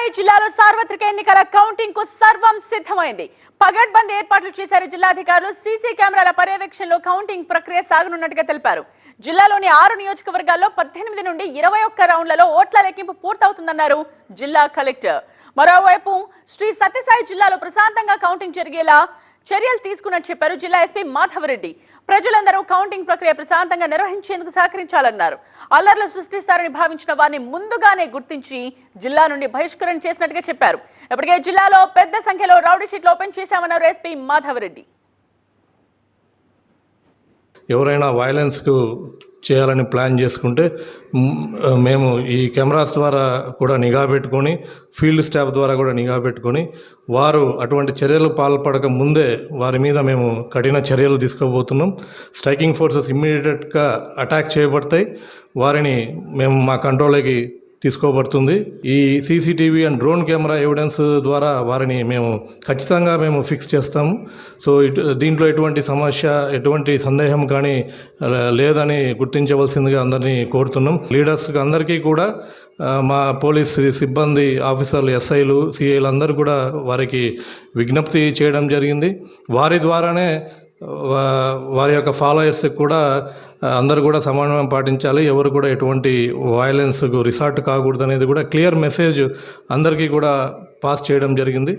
సత్యసాయి జిల్లాలో సార్వత్రిక ఎన్నికల కౌంటింగ్కు సర్వం సిద్ధమైంది. పగడ్బంద్ ఏర్పాట్లు చేశారు జిల్లాధికారులు. సీసీ కెమెరాల పర్యవేక్షణలో కౌంటింగ్ ప్రక్రియ సాగనున్నట్టుగా తెలిపారు. జిల్లాలోని ఆరు నియోజకవర్గాల్లో పద్దెనిమిది నుండి ఇరవై ఒక్క రౌండ్లలో ఓట్ల లెక్కింపు పూర్తవుతుందన్నారు జిల్లా కలెక్టర్. మరోవైపు శ్రీ సత్యసాయి జిల్లాలో ప్రశాంతంగా కౌంటింగ్ జరిగేలా చర్యలు తీసుకున్నట్టు చెప్పారు జిల్లా ఎస్పీ మాధవరెడ్డి. ప్రజలందరూ కౌంటింగ్ ప్రక్రియ ప్రశాంతంగా నిర్వహించేందుకు సహకరించాలన్నారు. అల్లర్లు సృష్టిస్తారని భావించిన వారిని ముందుగానే గుర్తించి జిల్లా నుండి బహిష్కరణ చేసినట్టుగా చెప్పారు. ఇప్పటికే జిల్లాలో పెద్ద సంఖ్యలో రౌడీ షీట్లు ఓపెన్ చేశామన్నారు ఎస్పీ మాధవరెడ్డి. ఎవరైనా వైలెన్స్కు చేయాలని ప్లాన్ చేసుకుంటే మేము ఈ కెమెరాస్ ద్వారా కూడా నిఘా పెట్టుకొని ఫీల్డ్ స్టాఫ్ ద్వారా కూడా నిఘా పెట్టుకొని వారు అటువంటి చర్యలు పాల్పడక ముందే వారి మీద మేము కఠిన చర్యలు తీసుకోబోతున్నాం. స్ట్రైకింగ్ ఫోర్సెస్ ఇమ్మీడియట్గా అటాక్ చేయబడతాయి. వారిని మేము మా కంట్రోల్లోకి తీసుకోబడుతుంది. ఈ CCTV and drone camera evidence ద్వారా వారిని మేము ఖచ్చితంగా మేము ఫిక్స్ చేస్తాము సో ఇటు దీంట్లో ఎటువంటి సమస్య ఎటువంటి సందేహం కానీ లేదని గుర్తించవలసిందిగా అందరినీ కోరుతున్నాం. లీడర్స్కి అందరికీ కూడా మా పోలీస్ సిబ్బంది ఆఫీసర్లు ఎస్ఐలు సిఐలు అందరూ కూడా వారికి విజ్ఞప్తి చేయడం జరిగింది. వారి ద్వారానే వారి యొక్క ఫాలోయర్స్కి కూడా అందరూ కూడా సమన్వయం పాటించాలి. ఎవరు కూడా ఎటువంటి వయలెన్స్కు రిసార్ట్ కాకూడదు అనేది కూడా క్లియర్ మెసేజ్ అందరికీ కూడా పాస్ చేయడం జరిగింది.